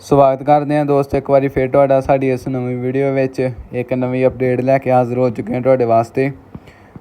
ਸਵਾਗਤ ਕਰਦੇ ਹਾਂ ਦੋਸਤ, ਇੱਕ ਵਾਰੀ ਫੇਰ ਤੁਹਾਡਾ ਸਾਡੀ ਇਸ ਨਵੀਂ ਵੀਡੀਓ ਵਿੱਚ। ਇੱਕ ਨਵੀਂ ਅਪਡੇਟ ਲੈ ਕੇ ਹਾਜ਼ਰ ਹੋ ਚੁੱਕੇ ਹਾਂ ਤੁਹਾਡੇ ਵਾਸਤੇ।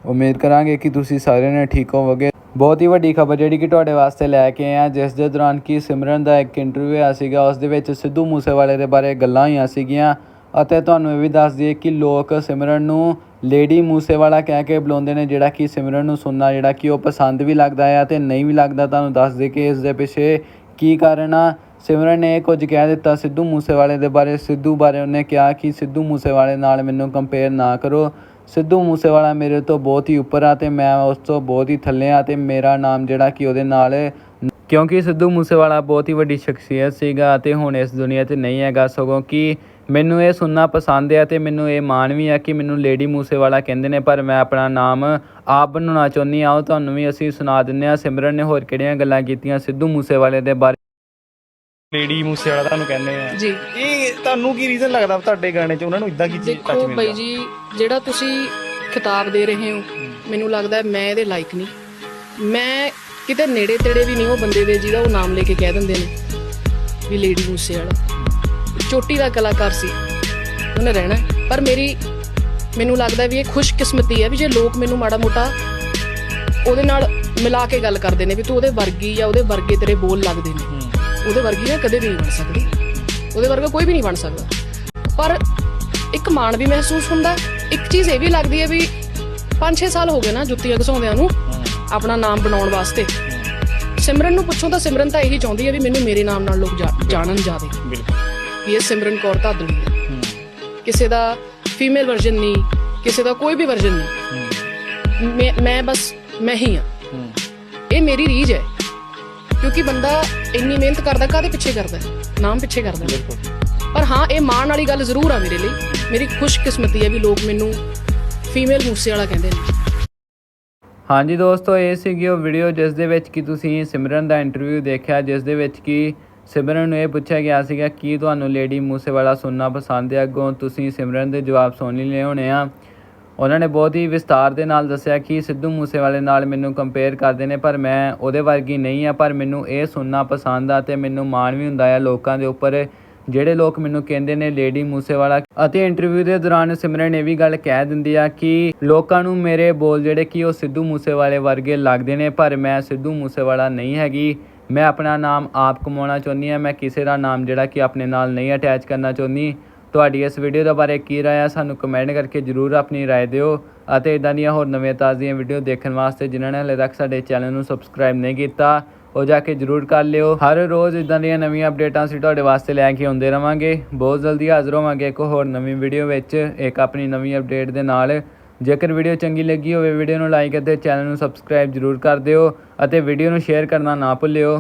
ਉਮੀਦ ਕਰਾਂਗੇ ਕਿ ਤੁਸੀਂ ਸਾਰਿਆਂ ਨੇ ਠੀਕ ਹੋਵੋਗੇ। ਬਹੁਤ ਹੀ ਵੱਡੀ ਖਬਰ ਜਿਹੜੀ ਕਿ ਤੁਹਾਡੇ ਵਾਸਤੇ ਲੈ ਕੇ ਆਏ ਹਾਂ, ਜਿਸ ਦੇ ਦੌਰਾਨ ਕੀ ਸਿਮਰਨ ਦਾ ਇੱਕ ਇੰਟਰਵਿਊ ਹੋਇਆ ਸੀਗਾ, ਉਸ ਦੇ ਵਿੱਚ ਸਿੱਧੂ ਮੂਸੇਵਾਲੇ ਦੇ ਬਾਰੇ ਗੱਲਾਂ ਹੋਈਆਂ ਸੀਗੀਆਂ। ਅਤੇ ਤੁਹਾਨੂੰ ਇਹ ਵੀ ਦੱਸ ਦਈਏ ਕਿ ਲੋਕ ਸਿਮਰਨ ਨੂੰ ਲੇਡੀ ਮੂਸੇਵਾਲਾ ਕਹਿ ਕੇ ਬੁਲਾਉਂਦੇ ਨੇ, ਜਿਹੜਾ ਕਿ ਸਿਮਰਨ ਨੂੰ ਸੁਣਨਾ, ਜਿਹੜਾ ਕਿ ਉਹ ਪਸੰਦ ਵੀ ਲੱਗਦਾ ਹੈ ਤੇ ਨਹੀਂ ਵੀ ਲੱਗਦਾ। ਤੁਹਾਨੂੰ ਦੱਸ ਦੇ ਕਿ ਇਸ ਦੇ ਪਿੱਛੇ ਕੀ ਕਾਰਨ ਆ। ਸਿਮਰਨ ਨੇ ਇਹ ਕੁਝ ਕਹਿ ਦਿੱਤਾ, ਸਿੱਧੂ ਮੂਸੇਵਾਲੇ ਦੇ ਬਾਰੇ, ਸਿੱਧੂ ਬਾਰੇ ਉਹਨੇ ਕਿਹਾ ਕਿ ਸਿੱਧੂ ਮੂਸੇਵਾਲੇ ਨਾਲ ਮੈਨੂੰ ਕੰਪੇਅਰ ਨਾ ਕਰੋ। ਸਿੱਧੂ ਮੂਸੇਵਾਲਾ ਮੇਰੇ ਤੋਂ ਬਹੁਤ ਹੀ ਉੱਪਰ ਆ ਤੇ ਮੈਂ ਉਸ ਤੋਂ ਬਹੁਤ ਹੀ ਥੱਲੇ ਆ ਤੇ ਮੇਰਾ ਨਾਮ ਜਿਹੜਾ ਕਿ ਉਹਦੇ ਨਾਲ ਕਿਉਂਕਿ ਸਿੱਧੂ ਮੂਸੇਵਾਲਾ ਬਹੁਤ ਹੀ ਵੱਡੀ ਸ਼ਖਸੀਅਤ ਸੀਗਾ ਤੇ ਹੁਣ ਇਸ ਦੁਨੀਆ 'ਤੇ ਨਹੀਂ ਹੈਗਾ, ਸਗੋਂ ਕਿ ਮੈਨੂੰ ਇਹ ਸੁਣਨਾ ਪਸੰਦ ਹੈ ਤੇ ਮੈਨੂੰ ਇਹ ਮਾਣ ਵੀ ਹੈ ਕਿ ਮੈਨੂੰ ਲੇਡੀ ਮੂਸੇਵਾਲਾ ਕਹਿੰਦੇ ਨੇ, ਪਰ ਮੈਂ ਆਪਣਾ ਨਾਮ ਆਪ ਬਣਾਉਣਾ ਚਾਹੁੰਦੀ ਹਾਂ ਉਹ ਤੁਹਾਨੂੰ ਵੀ ਅਸੀਂ ਸੁਣਾ ਦਿੰਦੇ ਹਾਂ ਸਿਮਰਨ ਨੇ ਹੋਰ ਕਿਹੜੀਆਂ ਗੱਲਾਂ ਕੀਤੀਆਂ ਸਿੱਧੂ ਮੂਸੇਵਾਲੇ ਦੇ ਬਾਰੇ? ਲੇਡੀ ਮੂਸੇ ਵਾਲਾ ਤੁਹਾਨੂੰ ਕਹਿੰਦੇ ਆ। ਜੀ। ਇਹ ਤੁਹਾਨੂੰ ਕੀ ਰੀਜ਼ਨ ਲੱਗਦਾ ਤੁਹਾਡੇ ਗਾਣੇ 'ਚ? ਉਹਨਾਂ ਨੂੰ ਇਦਾਂ ਕੀ ਚੀਜ਼ ਟੱਚ ਦੇਖੋ ਮਿਲਦਾ ਬਾਈ ਜੀ ਜਿਹੜਾ ਤੁਸੀਂ ਖਿਤਾਬ ਦੇ ਰਹੇ ਹੋ ਮੈਨੂੰ ਲੱਗਦਾ ਹੈ ਮੈਂ ਇਹਦੇ ਲਾਇਕ ਨਹੀਂ। ਮੈਂ ਕਿਤੇ ਨੇੜੇ ਤੇੜੇ ਵੀ ਨਹੀਂ ਉਹ ਬੰਦੇ ਦੇ ਜਿਹਦਾ ਉਹ ਨਾਮ ਲੈ ਕੇ ਕਹਿ ਦਿੰਦੇ ਨੇ ਵੀ ਲੇਡੀ ਮੂਸੇ ਵਾਲਾ। ਚੋਟੀ ਦਾ ਕਲਾਕਾਰ ਸੀ ਉਹਨੇ ਰਹਿਣਾ ਹੈ। ਪਰ ਮੇਰੀ ਮੈਨੂੰ ਲੱਗਦਾ ਵੀ ਇਹ ਖੁਸ਼ਕਿਸਮਤੀ ਹੈ ਵੀ ਜੇ ਲੋਕ ਮੈਨੂੰ ਮਾੜਾ ਮੋਟਾ ਉਹਦੇ ਨਾਲ ਮਿਲਾ ਕੇ ਗੱਲ ਕਰਦੇ ਨੇ ਵੀ ਤੂੰ ਉਹਦੇ ਵਰਗੀ ਜਾਂ ਉਹਦੇ ਵਰਗੇ ਤੇਰੇ ਬੋਲ ਲੱਗਦੇ ਨੇ। ਉਹਦੇ ਵਰਗੀ ਨਾ ਕਦੇ ਵੀ ਨਹੀਂ ਬਣ ਸਕਦੀ। ਉਹਦੇ ਵਰਗਾ ਕੋਈ ਵੀ ਨਹੀਂ ਬਣ ਸਕਦਾ। ਪਰ ਇੱਕ ਮਾਣ ਵੀ ਮਹਿਸੂਸ ਹੁੰਦਾ ਹੈ। ਇੱਕ ਚੀਜ਼ ਇਹ ਵੀ ਲੱਗਦੀ ਹੈ ਵੀ 5-6 ਸਾਲ ਹੋ ਗਏ ਨਾ ਜੁੱਤੀਆਂ ਘਸਾਉਂਦਿਆਂ ਨੂੰ ਆਪਣਾ ਨਾਮ ਬਣਾਉਣ ਵਾਸਤੇ। ਸਿਮਰਨ ਨੂੰ ਪੁੱਛੋ ਤਾਂ ਸਿਮਰਨ ਤਾਂ ਇਹੀ ਚਾਹੁੰਦੀ ਹੈ ਵੀ ਮੈਨੂੰ ਮੇਰੇ ਨਾਮ ਨਾਲ ਲੋਕ ਜਾਣਨ ਜਾਵੇ। ਬਿਲਕੁਲ। ਵੀ ਇਹ ਸਿਮਰਨ ਕੌਰ ਧਾਦੜੀ ਹੈ। ਕਿਸੇ ਦਾ ਫੀਮੇਲ ਵਰਜ਼ਨ ਨਹੀਂ ਕਿਸੇ ਦਾ ਕੋਈ ਵੀ ਵਰਜ਼ਨ ਨਹੀਂ। ਮੈਂ ਮੈਂ ਬਸ ਮੈਂ ਹੀ। ਹਾਂ। ਇਹ ਮੇਰੀ ਰੀਝ ਹੈ। ਕਿਉਂਕਿ ਬੰਦਾ ਇੰਨੀ ਮਿਹਨਤ ਕਰਦਾ ਕਾਹਦੇ ਪਿੱਛੇ ਕਰਦਾ? ਨਾਮ ਪਿੱਛੇ ਕਰਦਾ। ਪਰ ਹਾਂ ਇਹ ਮਾਣ ਵਾਲੀ ਗੱਲ ਜ਼ਰੂਰ ਆ ਮੇਰੇ ਲਈ। ਮੇਰੀ ਖੁਸ਼ਕਿਸਮਤੀ ਹੈ ਵੀ ਲੋਕ ਮੈਨੂੰ ਫੀਮੇਲ ਮੂਸੇ ਵਾਲਾ ਕਹਿੰਦੇ ਨੇ। ਹਾਂਜੀ ਦੋਸਤੋ ਇਹ ਸੀਗੀ ਉਹ ਵੀਡੀਓ ਜਿਸ ਦੇ ਵਿੱਚ ਕਿ ਤੁਸੀਂ ਸਿਮਰਨ ਦਾ ਇੰਟਰਵਿਊ ਦੇਖਿਆ ਜਿਸ ਦੇ ਵਿੱਚ ਕਿ ਸਿਮਰਨ ਨੂੰ ਇਹ ਪੁੱਛਿਆ ਗਿਆ ਸੀਗਾ ਕੀ ਤੁਹਾਨੂੰ ਲੇਡੀ ਮੂਸੇਵਾਲਾ ਸੁਣਨਾ ਪਸੰਦ ਹੈ? ਅੱਗੋਂ ਤੁਸੀਂ ਸਿਮਰਨ ਦੇ ਜਵਾਬ ਸੁਣ ਹੀ ਲਏ ਹੋਣੇ ਆ। ਉਹਨਾਂ ਨੇ ਬਹੁਤ ਹੀ ਵਿਸਤਾਰ ਦੇ ਨਾਲ ਦੱਸਿਆ ਕਿ ਸਿੱਧੂ ਮੂਸੇਵਾਲੇ ਨਾਲ ਮੈਨੂੰ ਕੰਪੇਅਰ ਕਰਦੇ ਨੇ, ਪਰ ਮੈਂ ਉਹਦੇ ਵਰਗੀ ਨਹੀਂ ਆ, ਪਰ ਮੈਨੂੰ ਇਹ ਸੁਣਨਾ ਪਸੰਦ ਆ ਤੇ ਮੈਨੂੰ ਮਾਣ ਵੀ ਹੁੰਦਾ ਆ ਲੋਕਾਂ ਦੇ ਉੱਪਰ। ਜਿਹੜੇ ਲੋਕ ਮੈਨੂੰ ਕਹਿੰਦੇ ਨੇ ਲੇਡੀ ਮੂਸੇਵਾਲਾ, ਅਤੇ ਇੰਟਰਵਿਊ ਦੇ ਦੌਰਾਨ ਸਿਮਰਨ ਇਹ ਵੀ ਗੱਲ ਕਹਿ ਦਿੰਦੀ ਆ ਕਿ ਲੋਕਾਂ ਨੂੰ ਮੇਰੇ ਬੋਲ ਜਿਹੜੇ ਕਿ ਉਹ ਸਿੱਧੂ ਮੂਸੇਵਾਲੇ ਵਰਗੇ ਲੱਗਦੇ ਨੇ, ਪਰ ਮੈਂ ਸਿੱਧੂ ਮੂਸੇਵਾਲਾ ਨਹੀਂ ਹੈਗੀ। ਮੈਂ ਆਪਣਾ ਨਾਮ ਆਪ ਕਮਾਉਣਾ ਚਾਹੁੰਦੀ ਆ, ਮੈਂ ਕਿਸੇ ਦਾ ਨਾਮ ਜਿਹੜਾ ਕਿ ਆਪਣੇ ਨਾਲ ਨਹੀਂ ਅਟੈਚ ਕਰਨਾ ਚਾਹੁੰਦੀ। ਤੁਹਾਡੀ ਇਸ ਵੀਡੀਓ ਦੇ ਬਾਰੇ ਕੀ ਰਾਏ ਆ, ਸਾਨੂੰ ਕਮੈਂਟ ਕਰਕੇ ਜਰੂਰ ਆਪਣੀ ਰਾਏ ਦਿਓ ਅਤੇ ਇਦਾਂ ਦੀਆਂ ਹੋਰ ਨਵੀਆਂ ਤਾਜ਼ੀਆਂ ਵੀਡੀਓ ਦੇਖਣ ਵਾਸਤੇ ਜਿਨ੍ਹਾਂ ਨੇ ਹਲੇ ਤੱਕ ਸਾਡੇ ਚੈਨਲ ਨੂੰ ਸਬਸਕ੍ਰਾਈਬ ਨਹੀਂ ਕੀਤਾ, ਉਹ ਜਾ ਕੇ ਜਰੂਰ ਕਰ ਲਿਓ। ਹਰ ਰੋਜ਼ ਇਦਾਂ ਦੀਆਂ ਨਵੀਆਂ ਅਪਡੇਟਾਂ ਅਸੀਂ ਤੁਹਾਡੇ ਵਾਸਤੇ ਲੈ ਕੇ ਆਉਂਦੇ ਰਵਾਂਗੇ। ਬਹੁਤ ਜਲਦੀ ਹਾਜ਼ਰ ਹੋਵਾਂਗੇ ਇੱਕ ਹੋਰ ਨਵੀਂ ਵੀਡੀਓ ਵਿੱਚ, ਇੱਕ ਆਪਣੀ ਨਵੀਂ ਅਪਡੇਟ ਦੇ ਨਾਲ। ਜੇਕਰ ਵੀਡੀਓ ਚੰਗੀ ਲੱਗੀ ਹੋਵੇ, ਵੀਡੀਓ ਨੂੰ ਲਾਈਕ ਅਤੇ ਚੈਨਲ ਨੂੰ ਸਬਸਕ੍ਰਾਈਬ ਜਰੂਰ ਕਰ ਦਿਓ ਅਤੇ ਵੀਡੀਓ ਨੂੰ ਸ਼ੇਅਰ ਕਰਨਾ ਨਾ ਭੁੱਲਿਓ।